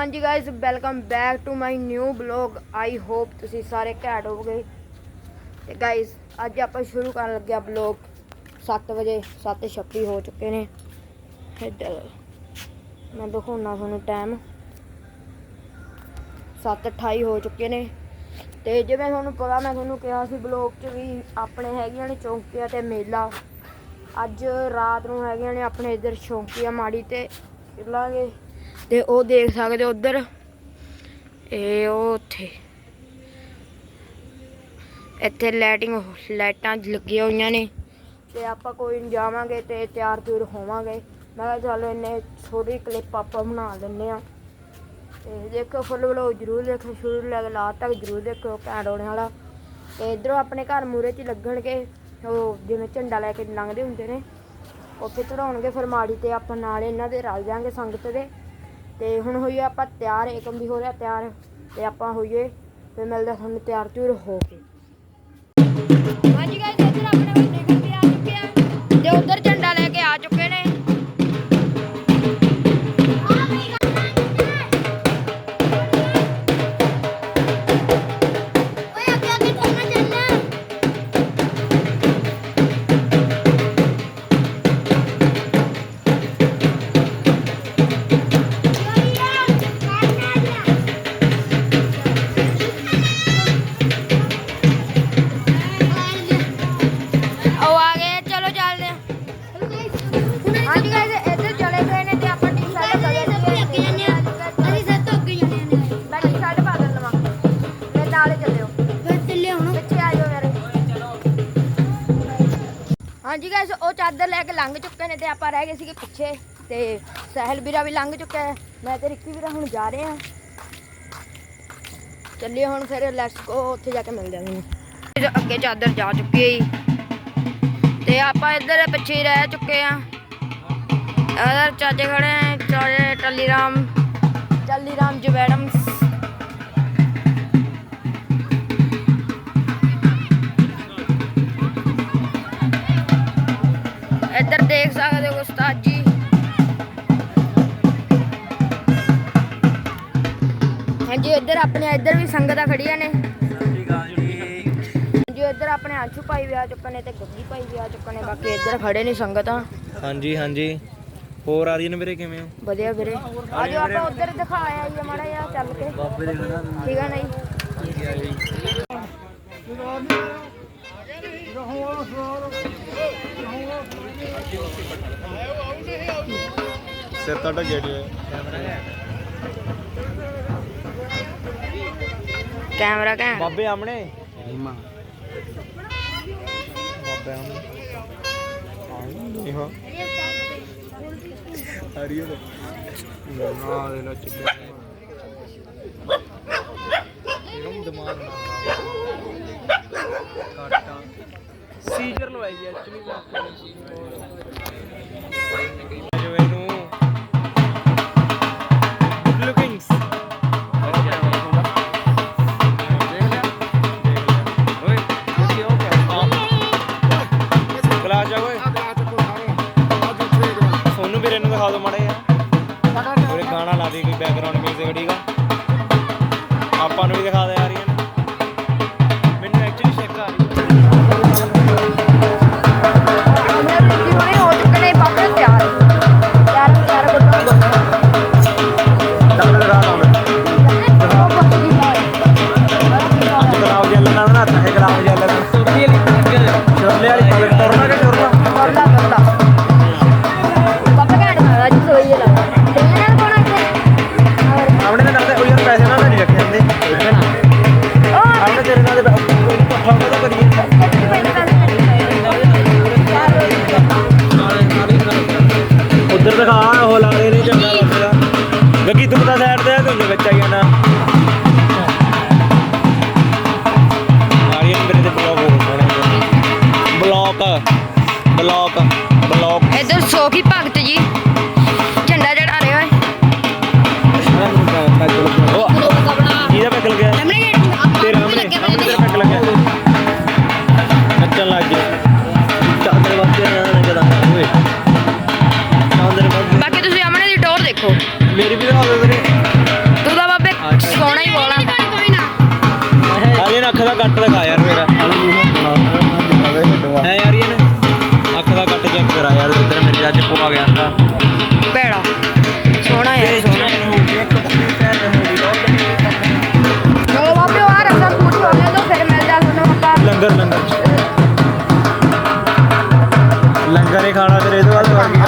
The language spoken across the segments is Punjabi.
ਹਾਂਜੀ guys welcome back to my new blog I hope ਤੁਸੀਂ ਸਾਰੇ ਘੈਟ ਹੋਵੋਗੇ। ਤੇ ਗਾਇਸ ਅੱਜ ਆਪਾਂ ਸ਼ੁਰੂ ਕਰਨ ਲੱਗਿਆ ਬਲੌਗ 7 ਵਜੇ 7:26 ਹੋ ਚੁੱਕੇ ਨੇ। ਇੱਧਰ ਮੈਂ ਦਿਖਾਉਣਾ ਤੁਹਾਨੂੰ ਟਾਈਮ 7:28 ਹੋ ਚੁੱਕੇ ਨੇ। ਤੇ ਜਿਵੇਂ ਤੁਹਾਨੂੰ ਪਤਾ, ਮੈਂ ਤੁਹਾਨੂੰ ਕਿਹਾ ਸੀ ਬਲੌਗ 'ਚ ਵੀ ਆਪਣੇ ਹੈਗੀਆਂ ਨੇ ਚੌਂਕੀਆਂ ਤੇ ਮੇਲਾ। ਅੱਜ ਰਾਤ ਨੂੰ ਹੈਗੀਆਂ ਨੇ ਆਪਣੇ ਇੱਧਰ ਚੌਂਕੀਆਂ ਮਾੜੀ ਤੇ। ਚੱਲਾਂਗੇ ਤੇ ਉਹ ਦੇਖ ਸਕਦੇ ਹੋ ਉਧਰ। ਇਹ ਉਹ ਉੱਥੇ। ਇੱਥੇ ਲਾਈਟਿੰਗ ਲਾਈਟਾਂ ਲੱਗੀਆਂ ਹੋਈਆਂ ਨੇ। ਤੇ ਆਪਾਂ ਕੋਈ ਨਹੀਂ ਜਾਵਾਂਗੇ ਤੇ ਤਿਆਰ ਤਿਉਰ ਹੋਵਾਂਗੇ। ਮੈਂ ਕਿਹਾ ਚਲੋ ਇੰਨੇ ਛੋਟੀ ਕਲਿੱਪ ਆਪਾਂ ਬਣਾ ਲੈਂਦੇ ਆ ਤੇ ਦੇਖੋ ਫੁੱਲ ਵਲੋ ਜਰੂਰ ਦੇਖੋ, ਸ਼ੁਰੂ ਲੈ ਕੇ ਲਾਸਟ ਤੱਕ ਜਰੂਰ ਦੇਖੋ ਘੈਂਟ ਹੋਣੇ ਵਾਲਾ। ਤੇ ਇਧਰੋਂ ਆਪਣੇ ਘਰ ਮੂਰੇ 'ਚ ਲੱਗਣਗੇ, ਉਹ ਜਿਵੇਂ ਝੰਡਾ ਲੈ ਕੇ ਲੰਘਦੇ ਹੁੰਦੇ ਨੇ। ਉੱਥੇ ਚੜਾਉਣਗੇ ਫਿਰ ਮਾੜੀ ਤੇ ਆਪਾਂ ਨਾਲ ਇਹਨਾਂ ਦੇ ਰਲ ਜਾਾਂਗੇ ਸੰਗਤ ਦੇ। ਤੇ ਹੁਣ ਹੋਈਏ ਆਪਾਂ ਤਿਆਰ, ਏਕਮ ਵੀ ਹੋ ਰਿਹਾ ਤਿਆਰ, ਤੇ ਆਪਾਂ ਹੋਈਏ ਫਿਰ ਮਿਲਦਾ ਤੁਹਾਨੂੰ ਤਿਆਰ ਤਿਉਰ ਹੋ ਕੇ। ਹਾਂਜੀ ਗਾਇਸ ਇੱਧਰ ਆਪਣੇ ਵੱਡੇ ਘਰ ਵੀ ਆ ਚੁੱਕੇ ਆ। ਤੇ ਉਧਰ ਹਾਂਜੀ ਗਾਇਸ ਉਹ ਚਾਦਰ ਲੈ ਕੇ ਲੰਘ ਚੁੱਕੇ ਨੇ ਤੇ ਆਪਾਂ ਰਹਿ ਗਏ ਸੀਗੇ ਪਿੱਛੇ ਤੇ ਸਹਿਲ ਵੀਰਾ ਵੀ ਲੰਘ ਚੁੱਕਾ ਹੈ। ਮੈਂ ਤੇ ਰਿੱਕੀ ਵੀਰਾ ਹੁਣ ਜਾ ਰਹੇ ਆ ਚੱਲੀਏ ਹੁਣ ਫਿਰ ਲੈਟਸ ਗੋ ਉੱਥੇ ਜਾ ਕੇ ਮਿਲਦੇ ਹਾਂ ਤੁਹਾਨੂੰ। ਅੱਗੇ ਚਾਦਰ ਜਾ ਚੁੱਕੀ ਹੈ ਤੇ ਆਪਾਂ ਇੱਧਰ ਪਿੱਛੇ ਰਹਿ ਚੁੱਕੇ ਆ ਇਧਰ ਚਾਚੇ ਖੜੇ ਨੇ, ਚਾਚੇ ਟੱਲੀ ਰਾਮ ਟੱਲੀ ਰਾਮ ਜਵੈੜਮ ਇੱਧਰ ਇੱਧਰ ਆਪਣੇ ਇੱਧਰ ਵੀ ਸੰਗਤਾਂ ਖੜੀਆਂ ਨੇ। ਜੀ ਇੱਧਰ ਆਪਣੇ ਆਂਚੂ ਭਾਈ ਵੀ ਆ ਚੁੱਕੇ ਨੇ ਤੇ ਗੱਗੀ ਭਾਈ ਵੀ ਆ ਚੁੱਕੇ ਨੇ ਬਾਕੀ ਇੱਧਰ ਖੜੇ ਨੇ ਸੰਗਤਾਂ। ਹਾਂਜੀ ਹਾਂਜੀ। ਹੋਰ ਆਰੀਅਨ ਵੀਰੇ ਕਿਵੇਂ ਹੋ? ਵਧੀਆ ਵੀਰੇ। ਆਜੋ ਆਪਾਂ ਉੱਧਰ ਦਿਖਾਇਆ ਜੀ ਮਾੜਾ ਜਿਹਾ ਚੱਲ ਕੇ। ਬਾਬੇ ਦੇ ਖੜਾ ਠੀਕ ਆ ਨਹੀਂ? ਸਿਰ ਤਾਂ ਢੱਗਿਆ ਜੀ। ਕੈਮਰਾ ਕੈਂ ਬਾਬੇ ਆਮਣੇ। ਰੀਮਾ। ਬਾਬੇ ਆਮਣੇ। ਹੋ ਆਰੀਅਨ ਨਾ ਦੇ ਨਾ ਚੱਕਿਆ ਇਹਨੂੰ ਦਿਮਾਗ ਨਾ ਕਾਟਾ ਸੀਜਰ ਲਵਾਈ ਜੀ ਐਕਚੁਅਲੀ ਦਿਖਾ ਦਿਓ ਮਾੜੇ ਆ ਉਹਦੇ ਗਾਣਾ ਲਾ ਦੇ ਕੋਈ ਬੈਕਗ੍ਰਾਉਂਡ ਮਿਊਜ਼ਿਕ ਠੀਕ ਆ? ਖਾਣਾ ਫਿਰ ਇਹਦੇ ਬਾਅਦ ਹੋਰ ਕੀ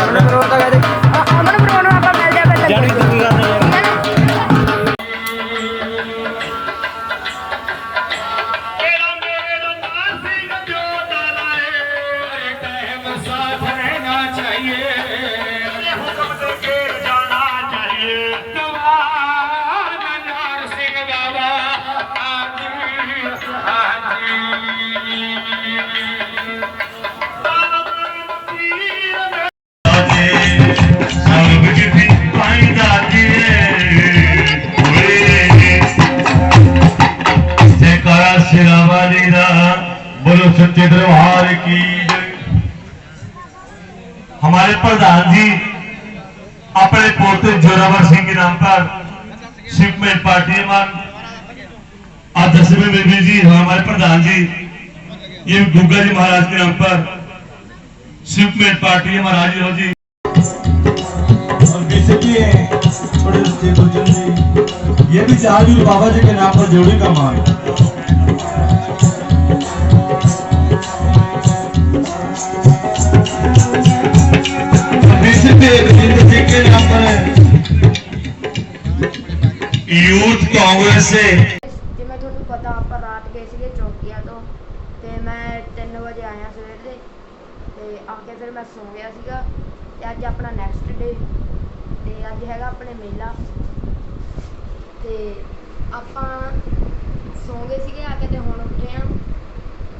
बोलो सच्चे दरबार की हमारे प्रधान जी अपने पोते जोरावर सिंह के नाम पर शिव में पार्टी मान आज दसवें बेबी जी हाँ, हमारे प्रधान जी, ये गुग्गा जी महाराज के नाम पर शिव में पार्टी महाराज हो जी। ये भी चाहिए बाबा जी के नाम पर जोड़ी का मांग। है यूथ कांग्रेस से ਜਿਵੇਂ ਤੁਹਾਨੂੰ ਪਤਾ ਆਪਾਂ ਰਾਤ ਗਏ ਸੀਗੇ ਚੌਕੀਆਂ ਤੋਂ ਤੇ ਮੈਂ 3 ਵਜੇ ਆਇਆ ਸਵੇਰ ਦੇ ਤੇ ਆ ਕੇ ਫਿਰ ਮੈਂ ਸੌਂ ਗਿਆ ਸੀਗਾ ਤੇ ਅੱਜ ਆਪਣਾ ਨੈਕਸਟ ਡੇ ਤੇ ਅੱਜ ਹੈਗਾ ਆਪਣੇ ਮੇਲਾ ਤੇ ਆਪਾਂ ਸੌਂ ਗਏ ਸੀਗੇ ਆ ਕੇ ਤੇ ਹੁਣ ਉੱਠੇ ਆ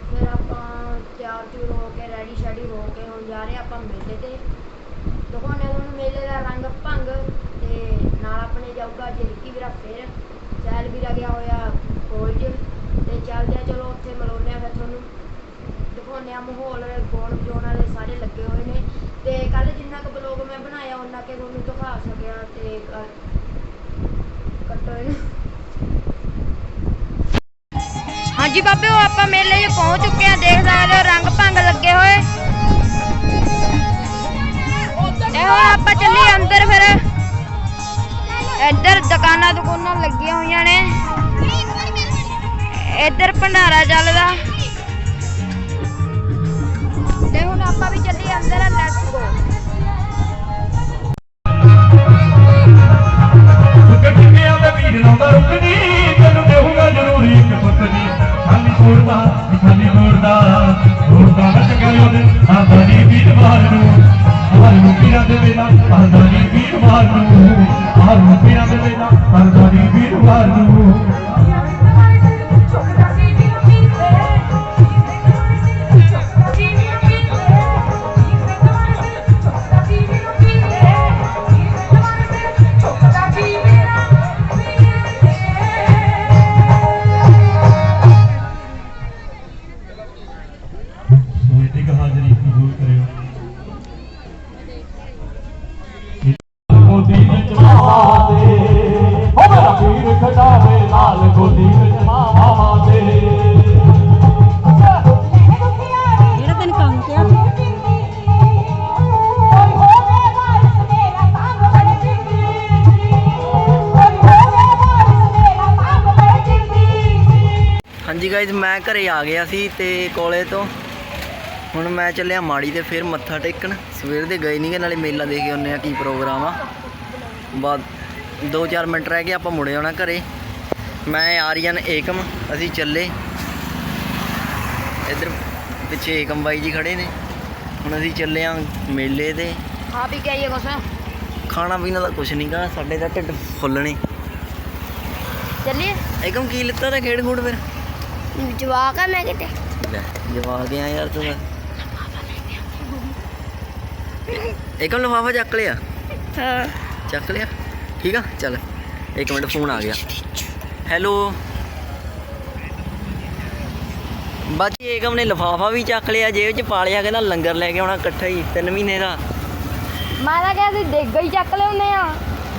ਫਿਰ ਆਪਾਂ ਤਿਆਰ ਤਿਉਰ ਹੋ ਕੇ ਰੈਡੀ ਸ਼ੈਡੀ ਹੋ ਕੇ ਹੁਣ ਜਾ ਰਹੇ ਆਪਾਂ ਮੇਲੇ ਤੇ ਦਿਖਾਉਂਦੇ ਤੁਹਾਨੂੰ ਮੇਲੇ ਦਾ ਰੰਗ ਭੰਗ ਤੇ ਨਾਲ ਆਪਣੇ ਜਾਊਗਾ ਜਿਰਕੀ ਵੀਰਾ ਫੇਰ। ਸੈਲ ਵੀਰਾ ਗਿਆ ਹੋਇਆ ਕੋਲਜ ਤੇ ਚੱਲਦੇ ਆ, ਚਲੋ ਉੱਥੇ ਮਿਲਾਉਂਦੇ ਆ ਫਿਰ ਤੁਹਾਨੂੰ। ਦਿਖਾਉਂਦੇ ਆ ਮਾਹੌਲ ਗਾਉਣ ਵਜਾਉਣ ਵਾਲੇ ਸਾਰੇ ਲੱਗੇ ਹੋਏ ਨੇ। ਤੇ ਕੱਲ ਜਿੰਨਾ ਕੁ ਬਲੌਗ ਮੈਂ ਬਣਾਇਆ ਉਹਨਾਂ ਕੇ ਤੁਹਾਨੂੰ ਦਿਖਾ ਸਕਿਆ ਤੇ ਕੱਟੋ ਹਾਂਜੀ ਬਾਬੇ ਉਹ ਆਪਾਂ ਮੇਲੇ 'ਚ ਪਹੁੰਚ ਚੁੱਕੇ ਆ। ਦੇਖ ਸਕਦੇ ਹੋ ਰੰਗ ਭੰਗ ਲੱਗੇ ਹੋਏ। ਇਹ ਹੁਣ ਆਪਾਂ ਚੱਲੀ ਅੰਦਰ ਫਿਰ। ਇੱਧਰ ਦੁਕਾਨਾਂ ਦੁਕਾਨਾਂ ਲੱਗੀਆਂ ਹੋਈਆਂ ਨੇ। ਇੱਧਰ ਭੰਡਾਰਾ ਚੱਲਦਾ। ਤੇ ਹੁਣ ਆਪਾਂ ਵੀ ਚੱਲੀ ਅੰਦਰ ਲੈਟਸ ਗੋ ਗੱਡੀਆਂ ਦੇ ਵੀਰ ਲਾਉਂਦਾ ਰੁਕਣੀ ਤੈਨੂੰ ਦੇਹੂਗਾ ਜ਼ਰੂਰੀ ਇੱਕ ਪਤਨੀ ਖਾਲੀ ਛੋੜਦਾ ਖਾਲੀ ਛੋੜਦਾ ਛੋੜਦਾ ਨੱਚ ਗਏ ਉਹਦੇ ਆਜ਼ਾਦੀ ਵੀਰ ਮਾਰ ਨੂੰ। ਹਰ ਨੂੰ ਪੀਰਾਂ ਦੇ ਵੇਲਾ ਆਜ਼ਾਦੀ ਵੀਰ ਮਾਰ ਨੂੰ, ਹਰ ਨੂੰ ਪੀਰਾਂ ਦੇ ਵੇਲਾ ਆਜ਼ਾਦੀ ਵੀਰ ਮਾਰ ਨੂੰ। ਹਾਂਜੀ ਗਾਇਜ਼ ਮੈਂ ਘਰੇ ਆ ਗਿਆ ਸੀ ਤੇ ਕੋਲੇ ਤੋਂ। ਹੁਣ ਮੈਂ ਚੱਲਿਆ ਮਾੜੀ ਤੇ ਫਿਰ ਮੱਥਾ ਟੇਕਣ। ਸਵੇਰ ਦੇ ਗਏ ਨਹੀਂਗੇ ਨਾਲੇ ਮੇਲਾ ਦੇਖ ਕੇ ਆਉਂਦੇ ਆ ਕੀ ਪ੍ਰੋਗਰਾਮ ਆ। ਬਾਅਦ 2-4 ਮਿੰਟ ਰਹਿ ਗਏ ਆਪਾਂ ਮੁੜੇ ਆਉਣਾ ਘਰੇ। ਮੈਂ ਆਰੀਅਨ ਏਕਮ ਅਸੀਂ ਚੱਲੇ। ਇੱਧਰ ਪਿੱਛੇ ਏਕਮ ਬਾਈ ਜੀ ਖੜੇ ਨੇ। ਹੁਣ ਅਸੀਂ ਚੱਲੇ ਆ ਮੇਲੇ ਤੇ। ਆ ਵੀ ਗਈ ਕੁਛ? ਖਾਣਾ ਪੀਣਾ ਦਾ ਕੁਛ ਨਹੀਂਗਾ ਸਾਡੇ ਤਾਂ ਢਿੱਡ ਫੁੱਲਣੇ। ਚੱਲੀਏ? ਏਕਮ ਕੀ ਲਿੱਤਾ ਤਾਂ ਖੇਡ ਖੂਡ ਫਿਰ? ਜਵਾਕ ਆ ਮੈਂ ਕਿਤੇ। ਲੈ ਜਵਾ ਗਿਆ ਯਾਰ ਤੂੰ। ਏਕਮ ਲਫਾਫਾ ਚੱਕ ਲਿਆ। ਹਾਂ। ਚੱਕ ਲਿਆ। ਠੀਕ ਆ ਚੱਲ। ਇੱਕ ਮਿੰਟ ਫੋਨ ਆ ਗਿਆ। ਹੈਲੋ। ਬਾਕੀ ਏਕਮ ਨੇ ਲਫਾਫਾ ਵੀ ਚੱਕ ਲਿਆ ਜੇਬ 'ਚ ਪਾ ਲਿਆ ਕਹਿੰਦਾ ਲੰਗਰ ਲੈ ਕੇ ਆਉਣਾ ਇਕੱਠਾ ਹੀ 3 ਮਹੀਨੇ ਦਾ। ਮੈਂ ਤਾਂ ਕਿਹਾ ਸੀ ਦੇਗਾ ਹੀ ਚੱਕ ਲਿਆਉਂਦੇ ਆ।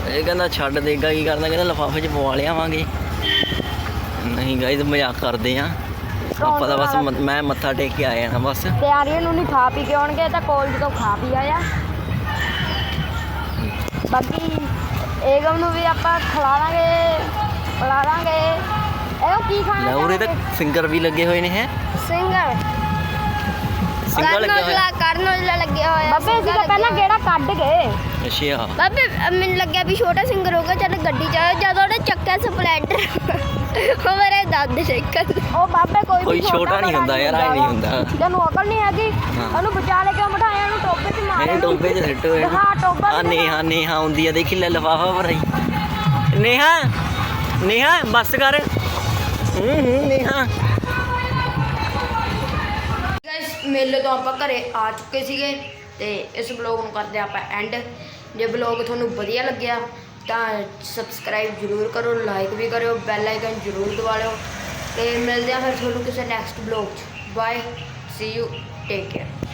ਇਹ ਕਹਿੰਦਾ ਛੱਡ ਦੇਗਾ ਕੀ ਕਰਦਾ ਕਹਿੰਦਾ ਲਫਾਫੇ 'ਚ ਪਵਾ ਲਿਆਵਾਂਗੇ। ਨਹੀਂ ਗਾਇਜ਼ ਮਜ਼ਾਕ ਕਰਦੇ ਆ ਆਪਾਂ ਤਾਂ ਬਸ ਮ- ਮੈਂ ਮੱਥਾ ਟੇਕ ਕੇ ਆਇਆ ਨਾ ਬਸ। ਤੇ ਆਰੀਅਨ ਨੂੰ ਨਹੀਂ ਖਾ ਪੀ ਕੇ ਆਉਣਗੇ ਤਾਂ ਕਾਲਜ ਤੋਂ ਖਾ ਪੀ ਆਇਆ ਬਾਕੀ ਏਗਮ ਨੂੰ ਵੀ ਆਪਾਂ ਖਿਲਾਵਾਂਗੇ ਖਿਲਾਵਾਂਗੇ ਇਹ ਕੀ ਖਾਣਾ ਲੈ ਉਰੇ ਤਾਂ ਸਿੰਗਰ ਵੀ ਲੱਗੇ ਹੋਏ ਨੇ ਹੈ। ਸਿੰਗਰ ਸਿੰਗਰ ਲੱਗਾ ਹੋਇਆ। ਕਰਨ ਔਜਲਾ ਲੱਗਿਆ ਹੋਇਆ ਬੱਬੇ ਅਸੀਂ ਤਾਂ ਪਹਿਲਾਂ ਕਿਹੜਾ ਕੱਢ ਗਏ। ਅੱਛਾ। ਬਾਬੇ ਅ, ਮੈਨੂੰ ਲੱਗਿਆ ਵੀ ਛੋਟਾ ਸਿੰਗਰ ਹੋਗਾ ਚੱਲ ਗੱਡੀ ਚ ਆਇਆ। ਜਦੋਂ ਉਹਨੇ ਚੱਕਿਆ ਸਪਲੈਂਡਰ ਉਹ ਮੇਰੇ ਦੰਦ ਨਿਕਲ ਉਹ ਬਾਬੇ ਕੋਈ ਕੋਈ ਵੀ ਛੋਟਾ ਨਹੀਂ ਹੁੰਦਾ ਯਾਰ, ਐਂ ਨਹੀਂ ਹੁੰਦਾ। ਤੈਨੂੰ ਅਕਲ ਨਹੀਂ ਹੈਗੀ ਹਾਂ। ਉਹਨੂੰ ਬਚਾ ਲੈ ਕੇ ਬਿਠਾਇਆ ਉਹਨੂੰ ਟੋਪੇ 'ਚ ਮਾਰਿਆ ਇਹਨੇ ਟੋਬੇ 'ਚ ਸਿੱਟ ਹੋਏ ਹਾਂ ਟੋਬਾ ਆ ਨੇਹਾ ਨੇਹਾ ਆਉਂਦੀ ਆ ਦੇਖੀ ਲੈ ਲਫਾਫਾ ਭਰਾਈ ਨੇਹਾ ਨੇਹਾ ਬੱਸ ਕਰ। ਹੂੰ ਹੂੰ ਨੇਹਾ। ਗਾਇਸ ਮੇਲੇ ਤੋਂ ਆਪਾਂ ਘਰੇ ਆ ਚੁੱਕੇ ਸੀਗੇ ਤੇ ਇਸ ਬਲੌਗ ਨੂੰ ਕਰਦੇ ਆਪਾਂ ਐਂਡ ਜੇ ਬਲੌਗ ਤੁਹਾਨੂੰ ਵਧੀਆ ਲੱਗਿਆ ਤਾਂ ਸਬਸਕ੍ਰਾਈਬ ਜਰੂਰ ਕਰੋ ਲਾਈਕ ਵੀ ਕਰਿਓ ਬੈਲ ਆਈਕਨ ਜਰੂਰ ਦਬਾ ਲਿਓ ਤੇ ਮਿਲਦੇ ਆ ਫਿਰ ਤੁਹਾਨੂੰ ਕਿਸੇ ਨੈਕਸਟ ਬਲੌਗ 'ਚ। Bye see you take care